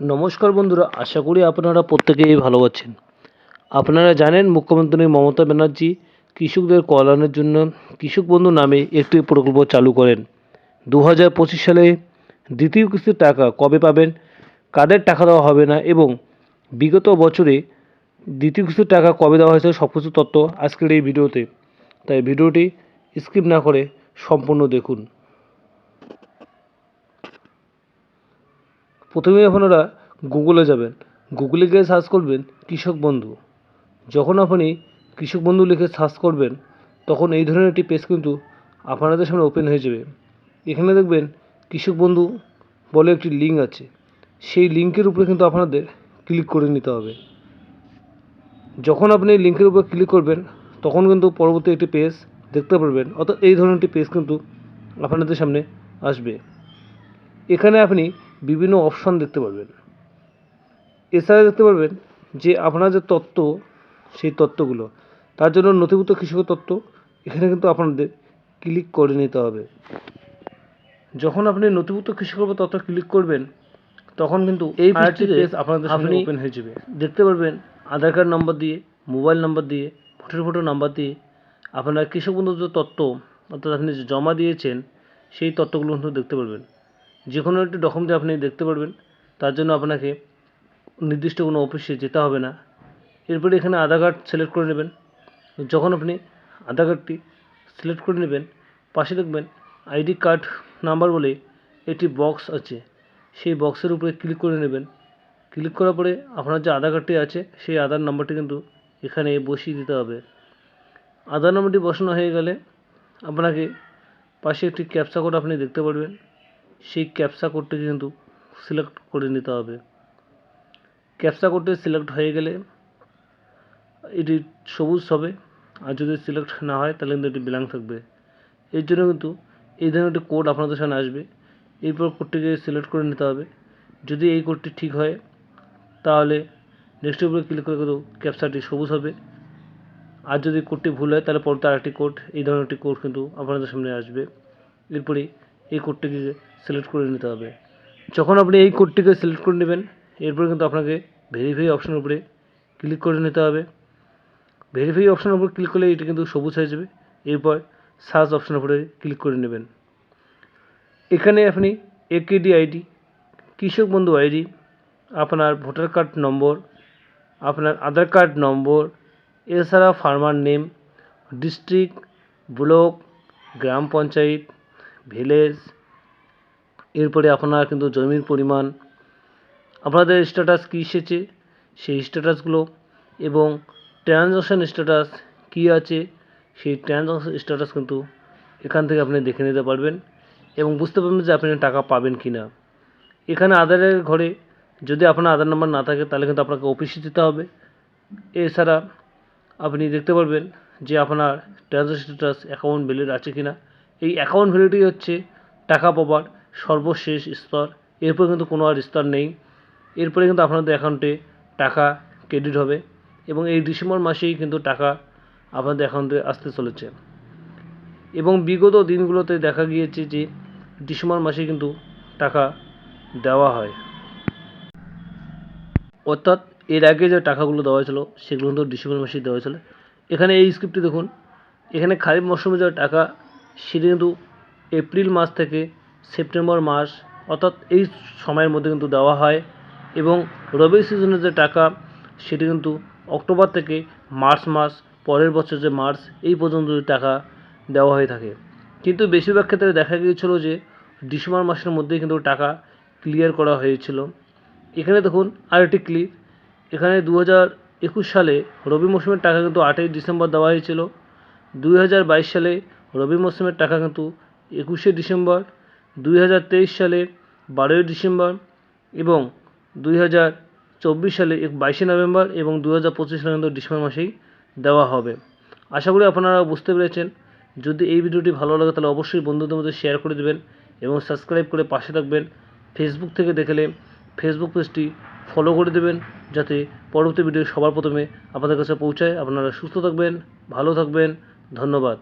নমস্কার বন্ধুরা, আশা করি আপনারা প্রত্যেকেই ভালো আছেন। আপনারা জানেন মুখ্যমন্ত্রী মমতা ব্যানার্জি কৃষকদের কল্যাণের জন্য কৃষক বন্ধু নামে একটি প্রকল্প চালু করেন। দু হাজার পঁচিশ সালে দ্বিতীয় কিস্তির টাকা কবে পাবেন, কাদের টাকা দেওয়া হবে না এবং বিগত বছরে দ্বিতীয় কিস্তির টাকা কবে দেওয়া হয়েছে সব কিছু তথ্য আজকের এই ভিডিওতে। তাই ভিডিওটি স্কিপ না করে সম্পূর্ণ দেখুন। প্রথমে আপনারা গুগলে যাবেন, গুগলে গিয়ে সার্চ করবেন কৃষক বন্ধু। যখন আপনি কৃষক বন্ধু লিখে সার্চ করবেন, তখন এই ধরনের একটি পেজ কিন্তু আপনাদের সামনে ওপেন হয়ে যাবে। এখানে দেখবেন কৃষক বন্ধু বলে একটি লিঙ্ক আছে। সেই লিঙ্কের উপরে কিন্তু আপনাদের ক্লিক করে নিতে হবে। যখন আপনি লিঙ্কের উপর ক্লিক করবেন, তখন কিন্তু পরবর্তী একটি পেজ দেখতে পারবেন। অর্থাৎ এই ধরনের একটি পেজ কিন্তু আপনাদের সামনে আসবে। এখানে আপনি বিভিন্ন অপশন দেখতে পারবেন। এছাড়া দেখতে পারবেন যে আপনার যে তত্ত্ব সেই তত্ত্বগুলো তার জন্য নথিভুক্ত কৃষক তত্ত্ব এখানে কিন্তু আপনাদের ক্লিক করে নিতে হবে। যখন আপনি নথিভুক্ত কৃষক তত্ত্ব ক্লিক করবেন তখন কিন্তু এই আরেকটি পেজ আপনাদের সামনে ওপেন হয়ে যাবে। দেখতে পারবেন আধার কার্ড নম্বর দিয়ে মোবাইল নম্বর দিয়ে ভোটার ফটো নাম্বার দিয়ে আপনার কৃষক বন্ধুর যে তত্ত্ব অর্থাৎ আপনি যে জমা দিয়েছেন সেই তত্ত্বগুলো কিন্তু দেখতে পারবেন। যে কোনো একটি ডকুমেন্ট আপনি দেখতে পারবেন, তার জন্য আপনাকে নির্দিষ্ট কোনো অফিসে যেতে হবে না। এরপরে এখানে আধার কার্ড সিলেক্ট করে নেবেন। যখন আপনি আধার কার্ডটি সিলেক্ট করে নেবেন, পাশে দেখবেন আইডি কার্ড নাম্বার বলে একটি বক্স আছে। সেই বক্সের উপরে ক্লিক করে নেবেন। ক্লিক করার পরে আপনার যে আধার কার্ডটি আছে, সেই আধার নাম্বারটি কিন্তু এখানে বসিয়ে দিতে হবে। আধার নাম্বারটি বসানো হয়ে গেলে আপনাকে পাশে একটি ক্যাপচা কোড আপনি দেখতে পারবেন। সেই ক্যাপসা কোডটিকে কিন্তু সিলেক্ট করে নিতে হবে। ক্যাপসা কোডটি সিলেক্ট হয়ে গেলে এটি সবুজ হবে, আর যদি সিলেক্ট না হয় তাহলে কিন্তু এটি ব্ল্যাঙ্ক থাকবে। এর জন্য কিন্তু এই ধরনের একটি কোড আপনাদের সামনে আসবে। এরপর কোডটিকে সিলেক্ট করে নিতে হবে। যদি এই কোডটি ঠিক হয়, তাহলে নেক্সটের উপরে ক্লিক করে কিন্তু ক্যাপচাটি সবুজ হবে। আর যদি কোডটি ভুল হয়, তাহলে পরবর্তী আরেকটি কোড এই ধরনের একটি কোড কিন্তু আপনাদের সামনে আসবে। এরপরে এই কোডটিকে সিলেক্ট করে নিতে হবে। যখন আপনি এই কোডটিকে সিলেক্ট করে নেবেন, এরপরে কিন্তু আপনাকে ভেরিফাই অপশনের উপরে ক্লিক করে নিতে হবে। ভেরিফাই অপশনের উপর ক্লিক করলে এটি কিন্তু সবুজ হয়ে যাবে। এরপর সার্চ অপশনের উপরে ক্লিক করে নেবেন। এখানে আপনি একেডি আইডি কৃষক বন্ধু আইডি আপনার ভোটার কার্ড নম্বর আপনার আধার কার্ড নম্বর এছাড়া ফার্মার নেম ডিস্ট্রিক্ট ব্লক গ্রাম পঞ্চায়েত ভিলেজ এরপরে আপনার কিন্তু জমির পরিমাণ, আপনাদের স্ট্যাটাস কী এসেছে, সেই স্ট্যাটাসগুলো এবং ট্রানজাকশান স্ট্যাটাস কী আছে, সেই ট্রানজাকশান স্ট্যাটাস কিন্তু এখান থেকে আপনি দেখে নিতে পারবেন এবং বুঝতে পারবেন যে আপনি টাকা পাবেন কি না এখানে আধারের ঘরে যদি আপনার আধার নাম্বার না থাকে, তাহলে কিন্তু আপনাকে অফিসে যেতে হবে। এছাড়া আপনি দেখতে পারবেন যে আপনার ট্রানজাকশন স্ট্যাটাস অ্যাকাউন্ট ভ্যালিড আছে কি না এই অ্যাকাউন্ট ভ্যালিডি হচ্ছে টাকা পাবার সর্বশেষ স্তর। এরপরে কিন্তু কোনো আর স্তর নেই। এরপরে কিন্তু আপনাদের অ্যাকাউন্টে টাকা ক্রেডিট হবে এবং এই ডিসেম্বর মাসেই কিন্তু টাকা আপনাদের অ্যাকাউন্টে আসতে চলেছে। এবং বিগত দিনগুলোতে দেখা গিয়েছে যে ডিসেম্বর মাসে কিন্তু টাকা দেওয়া হয়। অর্থাৎ এর আগে যে টাকাগুলো দেওয়া হয়েছিল, সেগুলো কিন্তু ডিসেম্বর মাসেই দেওয়া হয়েছিল। এখানে এই স্ক্রিপ্টটি দেখুন। এখানে খারিফ মরশুমে যে টাকা সেটি এপ্রিল মাস থেকে সেপ্টেম্বর মাস, অর্থাৎ এই সময়ের মধ্যে কিন্তু দেওয়া হয় এবং রবি সিজনের যে টাকা, সেটি কিন্তু অক্টোবর থেকে মার্চ মাস, পরের বছর যে মার্চ, এই পর্যন্ত টাকা দেওয়া হয়ে থাকে। কিন্তু বেশিরভাগ ক্ষেত্রে দেখা গিয়েছিল যে ডিসেম্বর মাসের মধ্যেই কিন্তু টাকা ক্লিয়ার করা হয়েছিল। এখানে দেখুন আরেকটি ক্লিপ। এখানে দু একুশ সালে রবি মৌসুমের টাকা কিন্তু আটই ডিসেম্বর দেওয়া হয়েছিল। দুই হাজার বাইশ সালে রবি মৌসুমের টাকা কিন্তু একুশে ডিসেম্বর, দুই হাজার তেইশ সালে বারোই ডিসেম্বর এবং দুই হাজার চব্বিশ সালে বাইশে নভেম্বর এবং দু হাজার পঁচিশ সালে কিন্তু ডিসেম্বর মাসেই দেওয়া হবে। আশা করি আপনারা বুঝতে পেরেছেন। যদি এই ভিডিওটি ভালো লাগে তাহলে অবশ্যই বন্ধুদের মধ্যে শেয়ার করে দেবেন এবং সাবস্ক্রাইব করে পাশে থাকবেন। ফেসবুক থেকে দেখলে ফেসবুক পেজটি ফলো করে দেবেন যাতে পরবর্তী ভিডিও সবার প্রথমে আপনাদের কাছে পৌঁছায়। আপনারা সুস্থ থাকবেন, ভালো থাকবেন। ধন্যবাদ।